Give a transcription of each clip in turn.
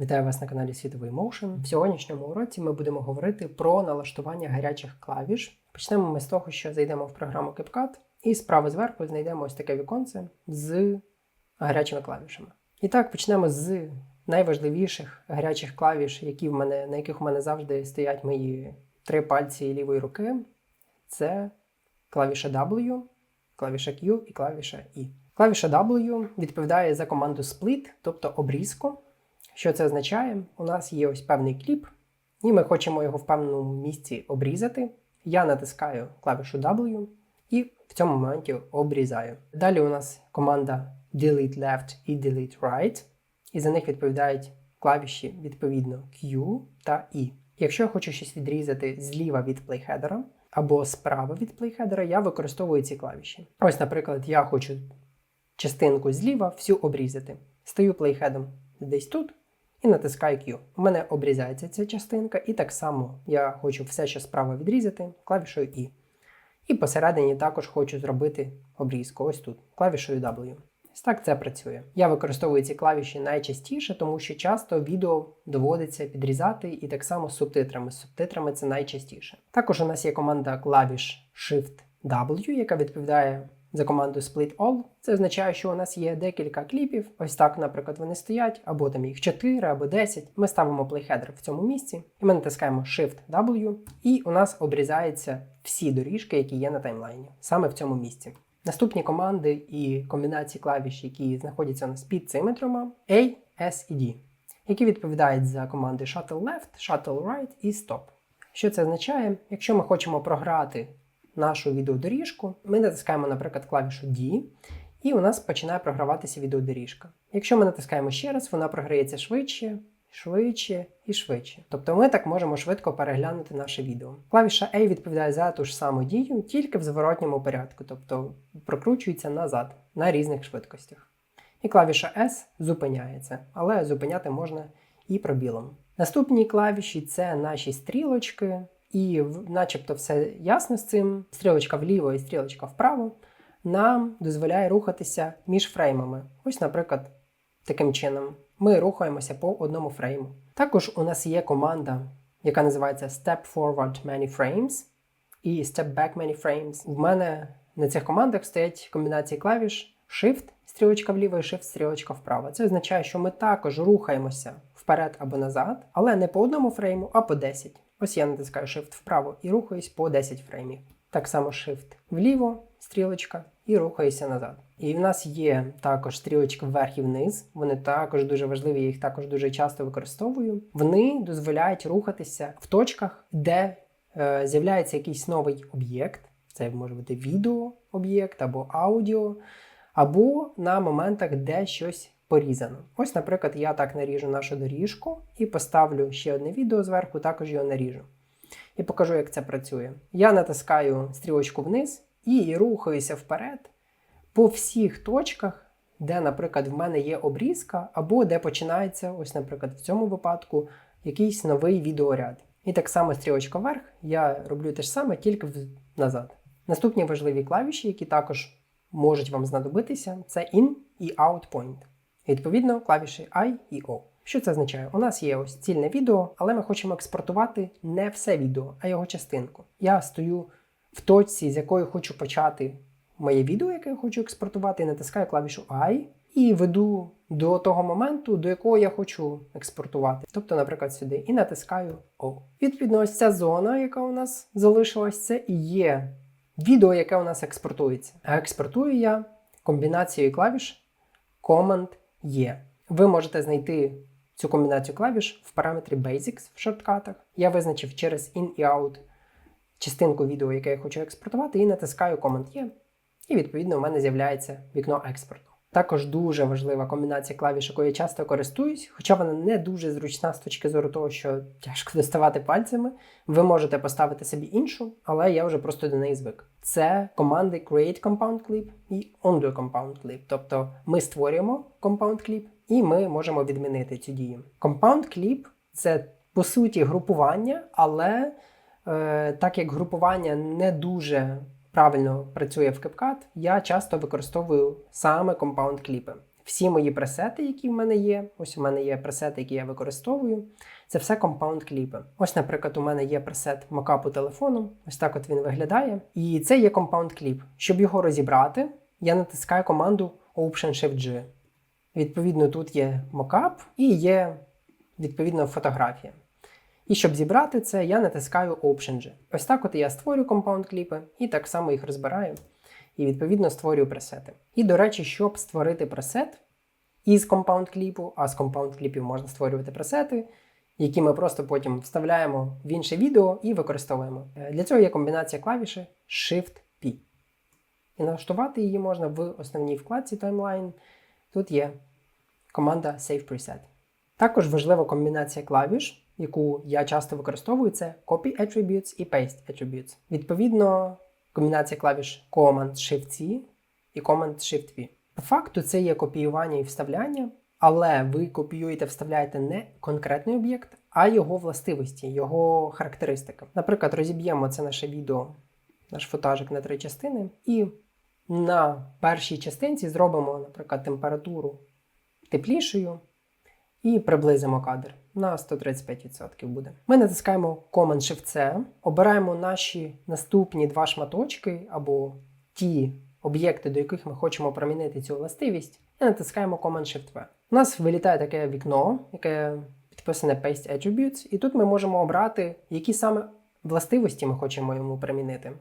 Вітаю вас на каналі Світовий Motion. В сьогоднішньому уроці ми будемо говорити про налаштування гарячих клавіш. Почнемо ми з того, що зайдемо в програму CapCut і справа зверху знайдемо ось таке віконце з гарячими клавішами. І так, почнемо з найважливіших гарячих клавіш, які в мене, на яких у мене завжди стоять мої три пальці лівої руки. Це клавіша W, клавіша Q і клавіша E. Клавіша W відповідає за команду split, тобто обрізку. Що це означає? У нас є ось певний кліп, і ми хочемо його в певному місці обрізати. Я натискаю клавішу W і в цьому моменті обрізаю. Далі у нас команда Delete Left і Delete Right, і за них відповідають клавіші відповідно Q та E. Якщо я хочу щось відрізати зліва від плейхедера або справа від плейхедера, я використовую ці клавіші. Ось, наприклад, я хочу частинку зліва всю обрізати. Стаю плейхедом десь тут і натискаю Q. У мене обрізається ця частинка, і так само я хочу все, що справа відрізати, клавішою I. І посередині також хочу зробити обрізку ось тут, клавішою W. Ось так це працює. Я використовую ці клавіші найчастіше, тому що часто відео доводиться підрізати і так само з субтитрами. З субтитрами це найчастіше. Також у нас є команда клавіш Shift W, яка відповідає за команду Split All. Це означає, що у нас є декілька кліпів. Ось так, наприклад, вони стоять, або там їх 4, або 10. Ми ставимо плейхедер в цьому місці, і ми натискаємо Shift W, і у нас обрізаються всі доріжки, які є на таймлайні, саме в цьому місці. Наступні команди і комбінації клавіш, які знаходяться у нас під цими трьома, A, S і D, які відповідають за команди Shuttle Left, Shuttle Right і Stop. Що це означає? Якщо ми хочемо програти нашу відеодоріжку, ми натискаємо, наприклад, клавішу D, і у нас починає програватися відеодоріжка. Якщо ми натискаємо ще раз, вона програється швидше, швидше і швидше. Тобто ми так можемо швидко переглянути наше відео. Клавіша A відповідає за ту ж саму дію, тільки в зворотньому порядку, тобто прокручується назад на різних швидкостях. І клавіша S зупиняється, але зупиняти можна і пробілом. Наступні клавіші це наші стрілочки, і начебто все ясно з цим. Стрілочка вліво і стрілочка вправо нам дозволяє рухатися між фреймами. Ось, наприклад, таким чином. Ми рухаємося по одному фрейму. Також у нас є команда, яка називається Step Forward Many Frames і Step Back Many Frames. В мене на цих командах стоять комбінації клавіш Shift, стрілочка вліво і Shift, стрілочка вправо. Це означає, що ми також рухаємося вперед або назад, але не по одному фрейму, а по 10. Ось я натискаю Shift вправо і рухаюсь по 10 фреймів. Так само Shift вліво, стрілочка, і рухаюся назад. І в нас є також стрілочки вверх і вниз. Вони також дуже важливі, я їх також дуже часто використовую. Вони дозволяють рухатися в точках, де е, з'являється якийсь новий об'єкт. Це може бути відео-об'єкт або аудіо, або на моментах, де щось порізано. Ось, наприклад, я так наріжу нашу доріжку і поставлю ще одне відео зверху, також його наріжу. І покажу, як це працює. Я натискаю стрілочку вниз і рухаюся вперед по всіх точках, де, наприклад, в мене є обрізка, або де починається, ось, наприклад, в цьому випадку якийсь новий відеоряд. І так само стрілочка вверх, я роблю те ж саме, тільки назад. Наступні важливі клавіші, які також можуть вам знадобитися, це IN і Out Point. Відповідно, клавіші I і O. Що це означає? У нас є ось цільне відео, але ми хочемо експортувати не все відео, а його частинку. Я стою в точці, з якої хочу почати моє відео, яке я хочу експортувати, натискаю клавішу I і веду до того моменту, до якого я хочу експортувати. Тобто, наприклад, сюди, і натискаю O. Відповідно, ось ця зона, яка у нас залишилась, це і є відео, яке у нас експортується. А експортую я комбінацією клавіш Command E. Ви можете знайти цю комбінацію клавіш в параметрі Basics в шорткатах. Я визначив через In і Out частинку відео, яке я хочу експортувати, і натискаю Command-E, і відповідно у мене з'являється вікно експорту. Також дуже важлива комбінація клавіш, якою я часто користуюсь, хоча вона не дуже зручна з точки зору того, що тяжко доставати пальцями. Ви можете поставити собі іншу, але я вже просто до неї звик. Це команди Create Compound Clip і Undo Compound Clip. Тобто ми створюємо Compound Clip і ми можемо відмінити цю дію. Compound Clip це по суті групування, але е, так як групування не дуже правильно працює в CapCut, я часто використовую саме компаунд кліпи. Всі мої пресети, які в мене є. Ось у мене є пресети, які я використовую. Це все компаунд кліпи. Ось, наприклад, у мене є пресет макапу телефону. Ось так от він виглядає. І це є компаунд кліп. Щоб його розібрати, я натискаю команду Option Shift G. Відповідно, тут є мокап і є відповідно фотографія. І щоб зібрати це, я натискаю Option G. Ось так от я створю компаунд кліпи і так само їх розбираю. І відповідно створюю пресети. І, до речі, щоб створити пресет із компаунд кліпу, а з компаунд кліпів можна створювати пресети, які ми просто потім вставляємо в інше відео і використовуємо. Е, Для цього є комбінація клавіші Shift-P. І налаштувати її можна в основній вкладці Timeline. Тут є команда Save Preset. Також важлива комбінація клавіш, яку я часто використовую, це Copy Attributes і Paste Attributes. Відповідно, комбінація клавіш Command Shift-C і Command Shift-V. По факту це є копіювання і вставляння, але ви копіюєте, вставляєте не конкретний об'єкт, а його властивості, його характеристики. Наприклад, розіб'ємо це наше відео, наш фотажик на три частини, і на першій частинці зробимо, наприклад, температуру теплішою і приблизимо кадр на 135% буде. Ми натискаємо Command-Shift-C, обираємо наші наступні два шматочки або ті об'єкти, до яких ми хочемо промінити цю властивість, і натискаємо Command-Shift-V. У нас вилітає таке вікно, яке підписане Paste Attributes, і тут ми можемо обрати, які саме властивості ми хочемо йому примінити.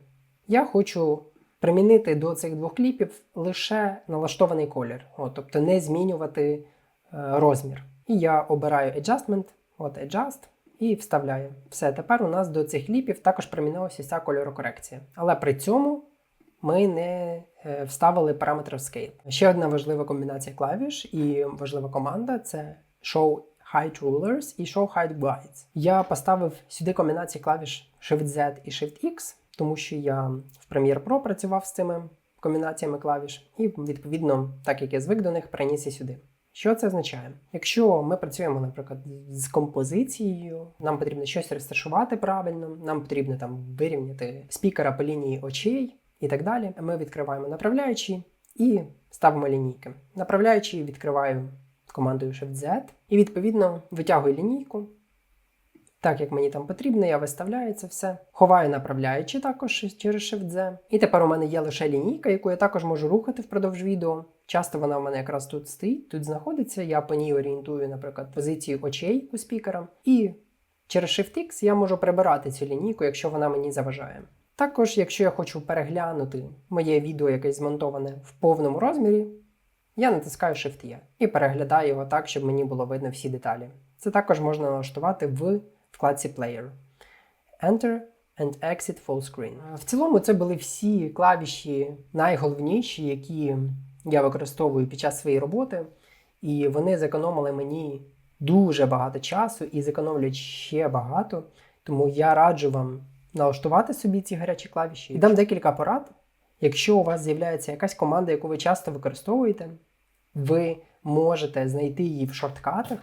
Я хочу примінити до цих двох кліпів лише налаштований колір, От, тобто не змінювати е, розмір. І я обираю Adjustment, от Adjust, і вставляю. Все, тепер у нас до цих кліпів також примінилася ця кольорокорекція. Але при цьому ми не е, вставили параметр Scale. Ще одна важлива комбінація клавіш і важлива команда це Show Height Rulers і Show Height Guides. Я поставив сюди комбінації клавіш Shift-Z і Shift-X, тому що я в Premiere Pro працював з цими комбінаціями клавіш, і відповідно, так як я звик до них, переніс і сюди. Що це означає? Якщо ми працюємо, наприклад, з композицією, нам потрібно щось розташувати правильно, нам потрібно там вирівняти спікера по лінії очей і так далі. Ми відкриваємо направляючі і ставимо лінійки. Направляючі відкриваю командою Shift-Z і відповідно витягую лінійку. Так як мені там потрібно, я виставляю це все. Ховаю направляючи також через Shift-Z. І тепер у мене є лише лінійка, яку я також можу рухати впродовж відео. Часто вона в мене якраз тут стоїть, тут знаходиться. Я по ній орієнтую, наприклад, позицію очей у спікера. І через Shift-X я можу прибирати цю лінійку, якщо вона мені заважає. Також, якщо я хочу переглянути моє відео, яке змонтоване в повному розмірі, я натискаю Shift-E і переглядаю його так, щоб мені було видно всі деталі. Це також можна налаштувати в вкладці Player. Enter and Exit Full Screen. В цілому це були всі клавіші найголовніші, які я використовую під час своєї роботи, і вони зекономили мені дуже багато часу і зекономлюють ще багато. Тому я раджу вам налаштувати собі ці гарячі клавіші. І дам декілька порад. Якщо у вас з'являється якась команда, яку ви часто використовуєте, ви можете знайти її в шорткатах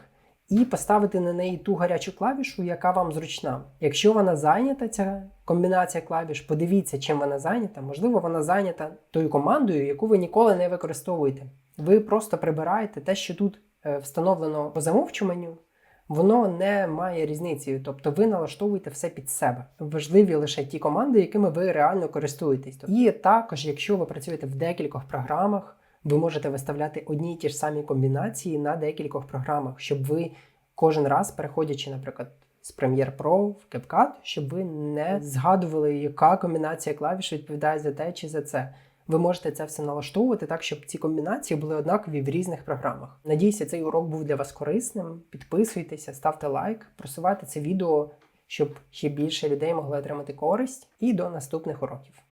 і поставити на неї ту гарячу клавішу, яка вам зручна. Якщо вона зайнята, ця комбінація клавіш, подивіться, чим вона зайнята. Можливо, вона зайнята тою командою, яку ви ніколи не використовуєте. Ви просто прибираєте те, що тут е, встановлено по замовчуванню, воно не має різниці, тобто ви налаштовуєте все під себе. Важливі лише ті команди, якими ви реально користуєтесь. І також, якщо ви працюєте в декількох програмах, ви можете виставляти одні й ті ж самі комбінації на декількох програмах, щоб ви кожен раз, переходячи, наприклад, з Premiere Pro в CapCut, щоб ви не згадували, яка комбінація клавіш відповідає за те чи за це. Ви можете це все налаштовувати так, щоб ці комбінації були однакові в різних програмах. Надіюся, цей урок був для вас корисним. Підписуйтеся, ставте лайк, просувайте це відео, щоб ще більше людей могли отримати користь. І до наступних уроків.